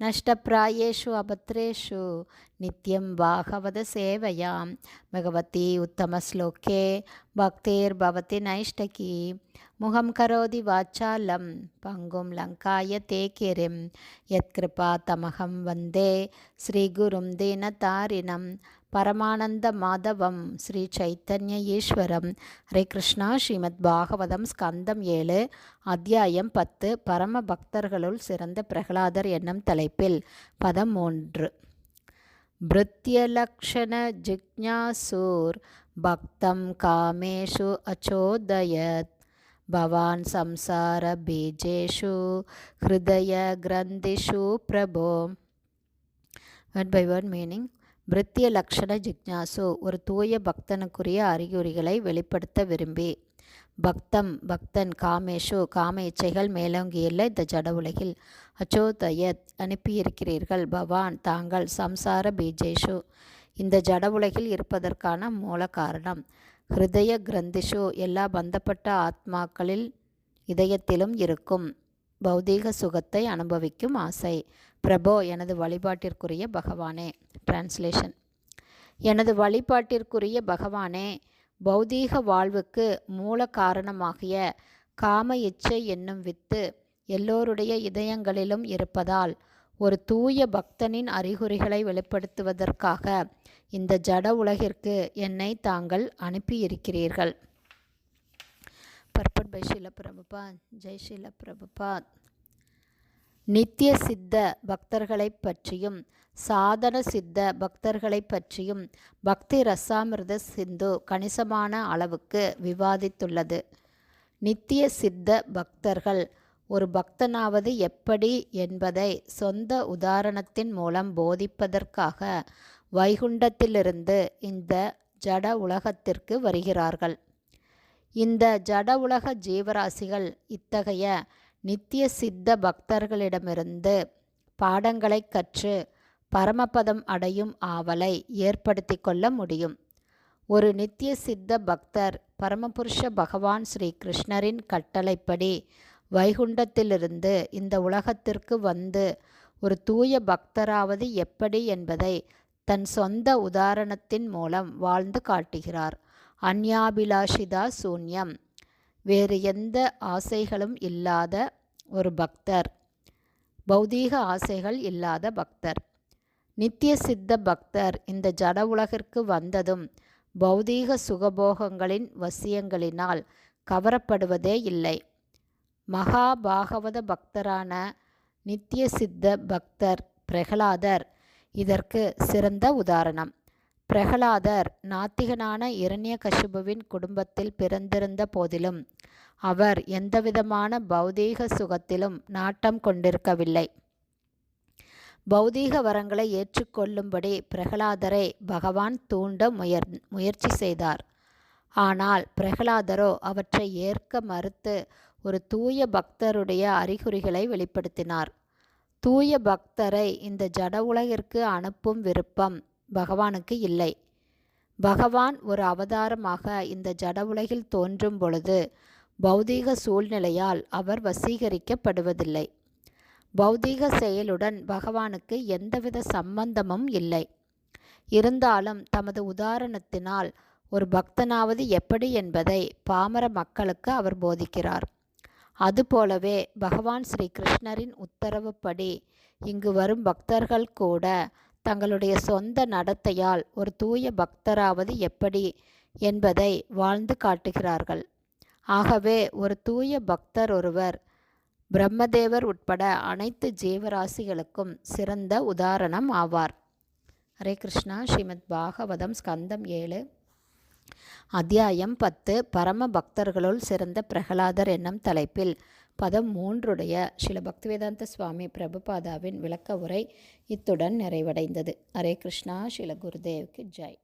நஷ்டப்பிராயேஷு அபத்ரேஷு நித்யம் பாகவத சேவையாம் பகவதி உத்தமஸ்லோகே பக்திர்பவதி நைஷ்டகி முகம் கரோதி வாச்சாலம் பங்கும் லங்காய தேக்கிரிம் யத்கிருபா தமகம் வந்தே ஸ்ரீகுரும் தீனதாரிணம் பரமானந்த மாதவம் ஸ்ரீ சைத்தன்ய ஈஸ்வரம் ஹரே கிருஷ்ணா ஸ்ரீமத் பாகவதம் ஸ்கந்தம் ஏழு அத்தியாயம் பத்து பரம பக்தர்களுள் சிறந்த பிரகலாதர் என்னும் தலைப்பில் பதம் மூன்று भृत्यलक्षण जिज्ञासूर् भक्तं कामेषु अचोदयत् भवान् संसारबीजेषु हृदयग्रन्थिषु प्रभो வேர்ட் பை வேர்ட் மீனிங் பிரித்திய லக்ஷண ஜிக்ஞாசு ஒரு தூய பக்தனுக்குரிய அறிகுறிகளை வெளிப்படுத்த விரும்பி. பக்தம் பக்தன் காமேஷு காம இச்சைகள் மேலோங்கியுள்ள இந்த ஜட உலகில் அச்சோதயத் அனுப்பியிருக்கிறீர்கள். பவான் தாங்கள் சம்சார பீஜேஷு. இந்த ஜட உலகில் இருப்பதற்கான மூல காரணம் ஹிருதய கிரந்திஷு. எல்லா பந்தப்பட்ட ஆத்மாக்களில் இதயத்திலும் இருக்கும் பௌதீக சுகத்தை அனுபவிக்கும் ஆசை. பிரபோ எனது வழிபாட்டிற்குரிய பகவானே. டிரான்ஸ்லேஷன் எனது வழிபாட்டிற்குரிய பகவானே பௌதீக வாழ்வுக்கு மூல காரணமாகிய காம இச்சை என்னும் வித்து எல்லோருடைய இதயங்களிலும் இருப்பதால் ஒரு தூய பக்தனின் அறிகுறிகளை வெளிப்படுத்துவதற்காக இந்த ஜட உலகிற்கு என்னை தாங்கள் அனுப்பியிருக்கிறீர்கள். பர்பட் பை ஷீல பிரபுபாத் ஜெய் ஷீல பிரபுபாத் நித்திய சித்த பக்தர்களை பற்றியும் சாதன சித்த பக்தர்களை பற்றியும் பக்தி ரசாமிர்த சிந்து கணிசமான அளவுக்கு விவாதித்துள்ளது. நித்திய சித்த பக்தர்கள் ஒரு பக்தனாவது எப்படி என்பதை சொந்த உதாரணத்தின் மூலம் போதிப்பதற்காக வைகுண்டத்திலிருந்து இந்த ஜட உலகத்திற்கு வருகிறார்கள். இந்த ஜட உலக ஜீவராசிகள் இத்தகைய நித்திய சித்த பக்தர்களிடமிருந்து பாடங்களை கற்று பரமபதம் அடையும் ஆவலை ஏற்படுத்தி கொள்ள முடியும். ஒரு நித்திய சித்த பக்தர் பரமபுருஷ பகவான் ஸ்ரீ கிருஷ்ணரின் கட்டளைப்படி வைகுண்டத்திலிருந்து இந்த உலகத்திற்கு வந்து ஒரு தூய பக்தராவது எப்படி என்பதை தன் சொந்த உதாரணத்தின் மூலம் வாழ்ந்து காட்டுகிறார். அந்யாபிலாஷிதா சூன்யம். வேறு எந்த ஆசைகளும் இல்லாத ஒரு பக்தர். பௌதீக ஆசைகள் இல்லாத பக்தர். நித்திய சித்த பக்தர் இந்த ஜட உலகிற்கு வந்ததும் பௌதீக சுகபோகங்களின் வசியங்களினால் கவரப்படுவதே இல்லை. மகாபாகவத பக்தரான நித்திய சித்த பக்தர் பிரகலாதர் இதற்கு சிறந்த உதாரணம். பிரகலாதர் நாத்திகனான இரண்யகசிபுவின் குடும்பத்தில் பிறந்திருந்த போதிலும் அவர் எந்தவிதமான பௌதீக சுகத்திலும் நாட்டம் கொண்டிருக்கவில்லை. பௌதீக வரங்களை ஏற்றுக்கொள்ளும்படி பிரகலாதரை பகவான் தூண்ட முயற் முயற்சி செய்தார். ஆனால் பிரகலாதரோ அவற்றை ஏற்க மறுத்து ஒரு தூய பக்தருடைய அறிகுறிகளை வெளிப்படுத்தினார். தூய பக்தரை இந்த ஜட உலகிற்கு அனுப்பும் விருப்பம் பகவானுக்கு இல்லை. பகவான் ஒரு அவதாரமாக இந்த ஜட உலகில் தோன்றும் பொழுது பௌதீக சூழ்நிலையால் அவர் வசீகரிக்கப்படுவதில்லை. பௌதீக செயலுடன் பகவானுக்கு எந்தவித சம்பந்தமும் இல்லை. இருந்தாலும் தமது உதாரணத்தினால் ஒரு பக்தனாவது எப்படி என்பதை பாமர மக்களுக்கு அவர் போதிக்கிறார். அதுபோலவே பகவான் ஸ்ரீ கிருஷ்ணரின் உத்தரவுப்படி இங்கு வரும் பக்தர்கள் கூட தங்களுடைய சொந்த நடத்தையால் ஒரு தூய பக்தராவது எப்படி என்பதை வாழ்ந்து காட்டுகிறார்கள். ஆகவே ஒரு தூய பக்தர் ஒருவர் பிரம்மதேவர் உட்பட அனைத்து ஜீவராசிகளுக்கும் சிறந்த உதாரணம் ஆவார். ஹரே கிருஷ்ணா. ஸ்ரீமத் பாகவதம் ஸ்கந்தம் ஏழு. அத்தியாயம் பத்து. பரம பக்தர்களுள் சிறந்த பிரகலாதர் என்னும் தலைப்பில் பதம் மூன்றுடைய ஸ்ரீல பக்திவேதாந்த சுவாமி பிரபுபாதாவின் விளக்க உரை இத்துடன் நிறைவடைந்தது. ஹரே கிருஷ்ணா. ஸ்ரீல குருதேவ்க்கு ஜெய்.